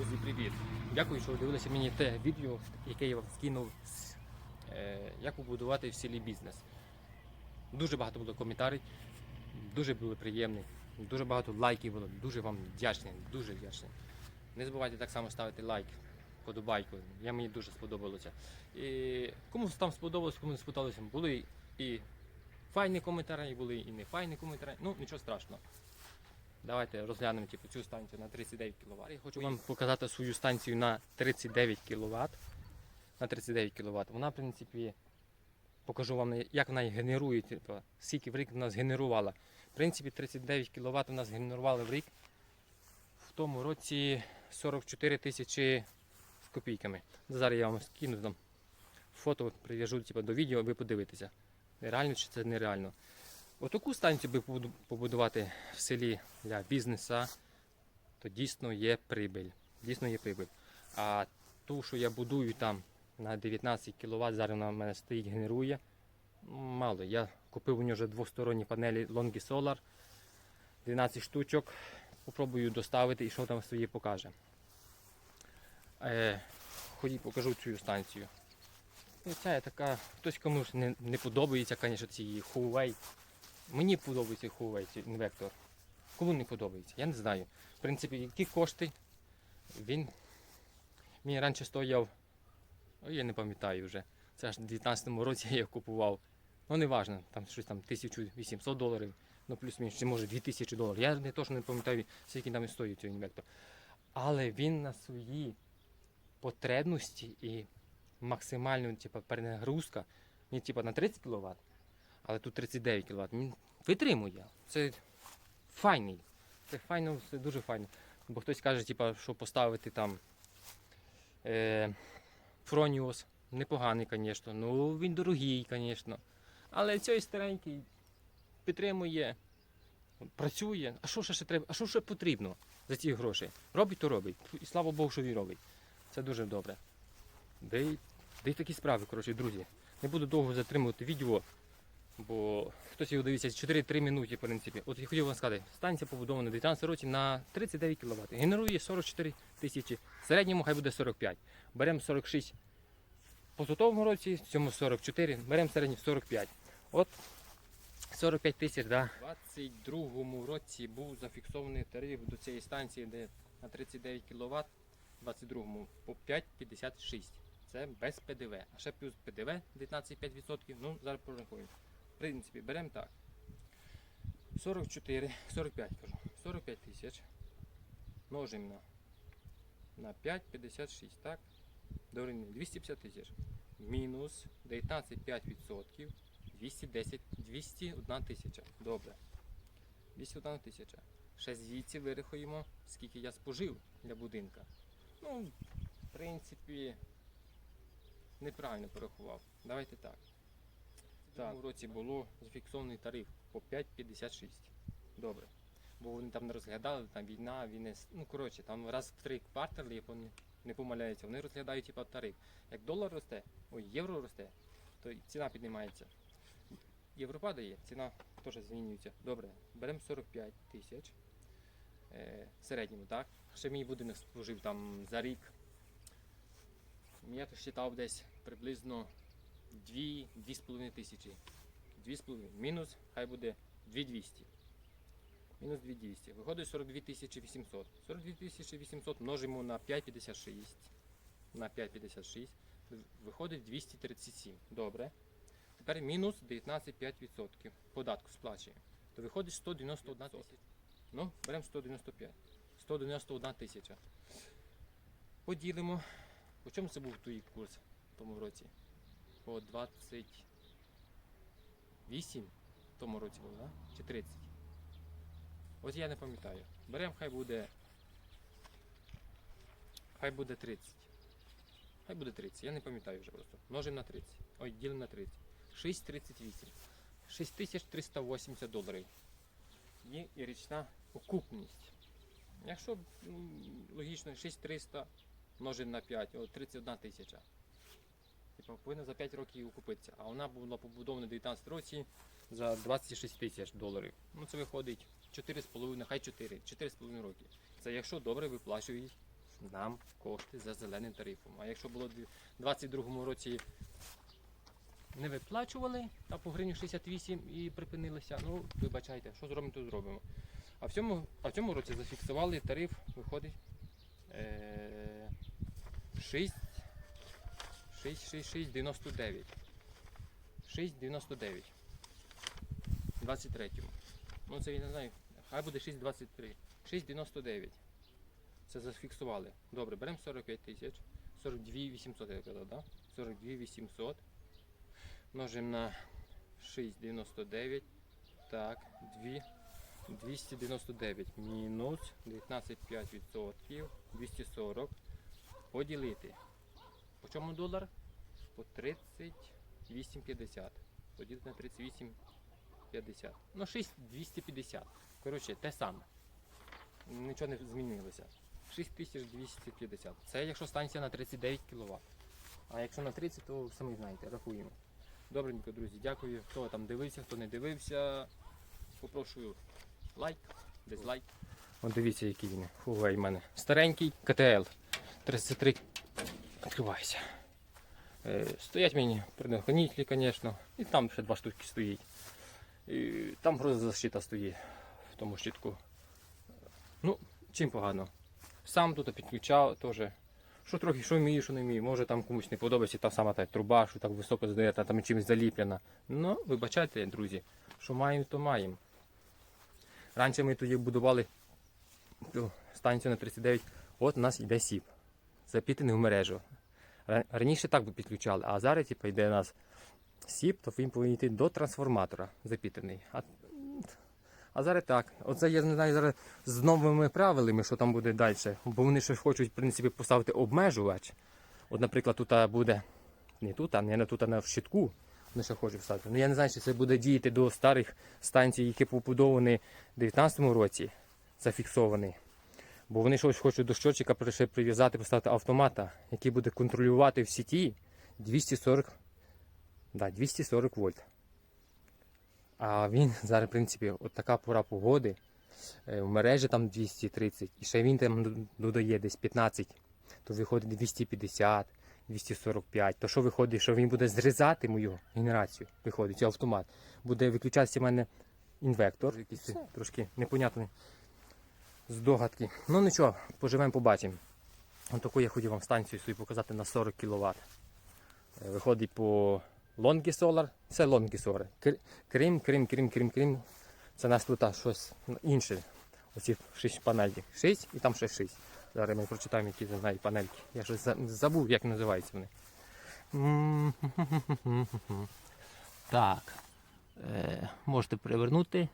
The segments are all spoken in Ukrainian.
Друзі, привіт! Дякую, що ви дивилися мені те відео, яке я вам скинув, е, як побудувати в селі бізнес. Дуже багато було коментарів, дуже були приємні, дуже багато лайків було, дуже вам вдячний, дуже вдячний. Не забувайте так само ставити лайк, подобайку. Я мені дуже сподобалося. І комусь там сподобалось, кому не сподобалося, були і файні коментарі, були і не файні коментарі. Ну, нічого страшного. Давайте розглянемо типу, цю станцію на 39 кВт. Я хочу вам показати свою станцію на 39 кВт. На 39 кВт. Вона, в принципі, покажу вам, як вона генерує, типу, скільки в рік вона згенерувала. В принципі, 39 кВт у нас генерували в рік. В тому році 44 тисячі з копійками. Зараз я вам скину там фото, прив'яжу типу, до відео, ви подивитеся. Реально чи це нереально. Отаку станцію би побуду- побудувати в селі для бізнесу, то дійсно є прибиль. Дійсно є прибиль. А ту, що я будую там на 19 кВт, зараз вона в мене стоїть, генерує. Мало. Я купив у нього вже двосторонні панелі Longi Solar. 12 штучок. Попробую доставити і що там своє покаже. Е, ходіть, покажу цю станцію. Ну, Ця така, хтось комусь не, не подобається, звісно, ці Huawei. Мені подобається Huawei інвектор. Кому не подобається, я не знаю. В принципі, які кошти. Він мені раніше стояв, ой, я не пам'ятаю вже. Це аж в 19-му році я його купував. Ну не важно, там щось там 1800 доларів, ну плюс-мінус, чи може 2000 доларів. Я не точно не пам'ятаю, скільки там стоїть цей інвектор. Але він на свої потребності і максимальну типу, перенагрузка, він типу, на 30 кВт, але тут 39 кВт. Він витримує. Це файний. Це файно, це дуже файно. Бо хтось каже, типу, що поставити там е, Фроніус. Непоганий, звісно. Ну, він дорогий, звісно. Але цей старенький підтримує, працює. А що ще треба? А що ще потрібно за ці гроші? Робить, то робить. І слава Богу, що він робить. Це дуже добре. Де й, такі справи, коротше, друзі. Не буду довго затримувати відео, бо хтось його дивиться 4-3 минути, в принципі. От я хотів вам сказати, станція побудована в 19 році на 39 кВт. Генерує 44 тисячі. В середньому хай буде 45. Беремо 46 в позутовому році, в цьому 44, беремо середній 45. От 45 тисяч, да. У 22 році був зафіксований тариф до цієї станції, де на 39 кВт, 22-му по 5,56. Це без ПДВ. А ще плюс ПДВ 19,5%. Ну, зараз порахуємо. Принципі, беремо так. 44, 45 кажу. 45 тисяч. Множимо на, на 5,56, так? Дорівнює 250 тисяч. Мінус 19,5%. 210, 201 тисяча. Добре. 201 тисяча. Ще звідси вирахуємо, скільки я спожив для будинка. Ну, в принципі, неправильно порахував. Давайте так. В цьому році було зафіксований тариф по 5,56. Добре. Бо вони там не розглядали, там війна, війни. Ну, коротше, там раз в три квартали, я пам'ятаю, не помиляються, вони розглядають типа, тариф. Як долар росте, ой, євро росте, то ціна піднімається. Євро падає, ціна теж змінюється. Добре, беремо 45 тисяч е, в середньому, так? Ще мій будинок служив там за рік. Я то вважав десь приблизно 2-2,5 тисячі. 2,5. Мінус хай буде 2200. Мінус 2200. Виходить 42 тисячі 800. 42 тисячі 800 множимо на 5,56. На 5,56. Виходить 237. Добре. Тепер мінус 19,5% податку сплачуємо. То виходить 191 тисяча. Ну, беремо 195. 191 тисяча. Поділимо. По чому це був той курс в тому році? По 28 в тому році було, да? Чи 30? Ось я не пам'ятаю. Беремо, хай буде. Хай буде 30. Хай буде 30. Я не пам'ятаю вже просто. Множимо на 30. Ой, ділимо на 30. 6,38. 6380 доларів. Є і річна окупність. Якщо логічно 6300 множимо на 5, о, 31 тисяча. Типа повинна за 5 років окупитися. А вона була побудована в 19 році за 26 тисяч доларів. Ну це виходить 4,5, хай 4, 4,5 роки. Це якщо добре виплачують нам кошти за зеленим тарифом. А якщо було в 22-му році не виплачували, а по гривню 68 і припинилися, ну вибачайте, що зробимо, то зробимо. А в цьому, а в цьому році зафіксували тариф, виходить е, 6, 6, 6, 6, 99. 6,99. 23-му. Ну це я не знаю. Хай буде 6,23. 6,99. Це зафіксували. Добре, беремо 45 тисяч. 42 800 я казав, да? 42 800. Множимо на 6,99. Так, 2, 299 мінус 19,5%. 240. Поділити. По чому долар? По 38,50. Поділити на 38,50. Ну, 6,250. Коротше, те саме. Нічого не змінилося. 6250. Це якщо станція на 39 кВт. А якщо на 30, то самі знаєте, рахуємо. Добренько, друзі, дякую. Хто там дивився, хто не дивився. Попрошую лайк, дизлайк. От дивіться, який він. Huawei в мене. Старенький КТЛ 33. Відкривайся. Е, Стоять мені предохранителі, звісно. І там ще два штуки стоїть. І там просто защита стоїть в тому щитку. Ну, чим погано. Сам тут підключав теж. Що трохи, що вмію, що не вмію. Може там комусь не подобається та сама та труба, що так високо здає, та там чимось заліплена. Ну, вибачайте, друзі, що маємо, то маємо. Раніше ми тоді будували станцію на 39, от у нас йде сіп. Запітаний в мережу. Раніше так би підключали, а зараз типу, йде у нас сіп, то він повинен йти до трансформатора запітаний. А, а зараз так. Оце я не знаю зараз з новими правилами, що там буде далі. Бо вони щось хочуть, в принципі, поставити обмежувач. От, наприклад, тут буде не тут, а не тут, а на щитку. Вони ще хочуть вставити. Ну я не знаю, чи це буде діяти до старих станцій, які побудовані в 19-му році, зафіксовані. Бо вони щось хочуть до щотчика прив'язати, поставити автомата, який буде контролювати в сіті 240, да, 240 вольт. А він зараз, в принципі, от така пора погоди. е, В мережі там 230, і ще він там додає десь 15, то виходить 250, 245. То що виходить, що він буде зрізати мою генерацію, виходить, цей автомат. Буде виключатися в мене інвектор, якийсь трошки непонятний здогадки. Ну нічого, поживемо, побачимо. Ось таку я хотів вам станцію собі показати на 40 кВт. Виходить по Longi Solar. Це Longi Solar. Кр- Крим, Крим, Крим, Крим, Крим. Це у нас тут щось інше. Оці 6 панельки. 6 і там ще 6. Зараз ми прочитаємо, які це знають панельки. Я щось забув, як називаються вони. Так. Е, можете привернути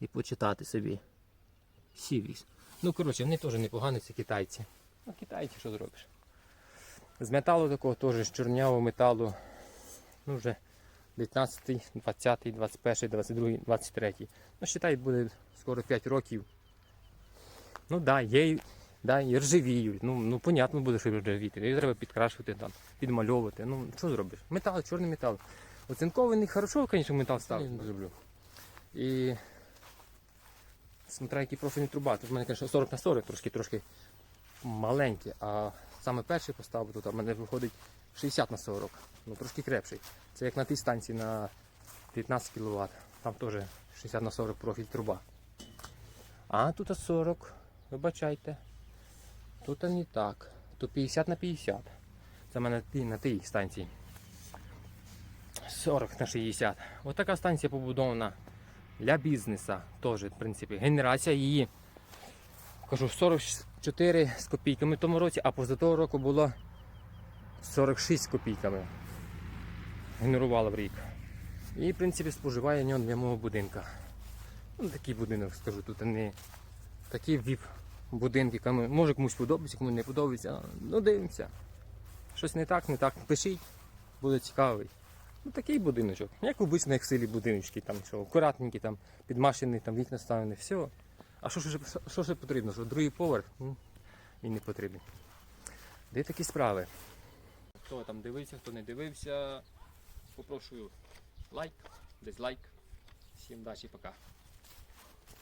і почитати собі. Сівіс. Ну, коротше, вони теж непогані, це китайці. Ну, китайці що зробиш? З металу такого теж з чорнявого металу. Ну, вже 19, 20, 21, 22, 23. Ну, считай, буде скоро 5 років. Ну да, є, да, і ржавіють. Ну, ну понятно буде, що ржавіти. Її треба підкрашувати, там, підмальовувати. Ну, що зробиш? Метал, чорний метал. Оцинкований хорошо, звісно, метал не люблю. І смотря який профільний труба. Тут в мене, звісно, 40 на 40, трошки трошки маленькі, а саме перший поставив тут, а в мене виходить 60 на 40, ну трошки крепший. Це як на тій станції на 15 кВт. Там теж 60 на 40 профіль труба. А тут 40, вибачайте. Тут не так. Тут 50 на 50. Це в мене на тій станції. 40 на 60. Ось така станція побудована для бізнесу. Теж, в принципі, генерація її. Кажу, 44 з копійками в тому році, а поза того року було 46 з копійками. Генерувала в рік. І, в принципі, споживає нього для мого будинка. Ну, такий будинок, скажу, тут не такі віп будинки, може комусь подобається, кому не подобається. Ну, дивимося. Щось не так, не так. Пишіть, буде цікавий. Ну такий будиночок. Як обично, як в селі будиночки, там що акуратненькі, там підмашені, там вікна ставлені, все. А що ж що ж потрібно? Що другий поверх? Ну, він не потрібен. Де такі справи? Хто там дивився, хто не дивився, попрошую лайк, дизлайк. Всім дачі, пока.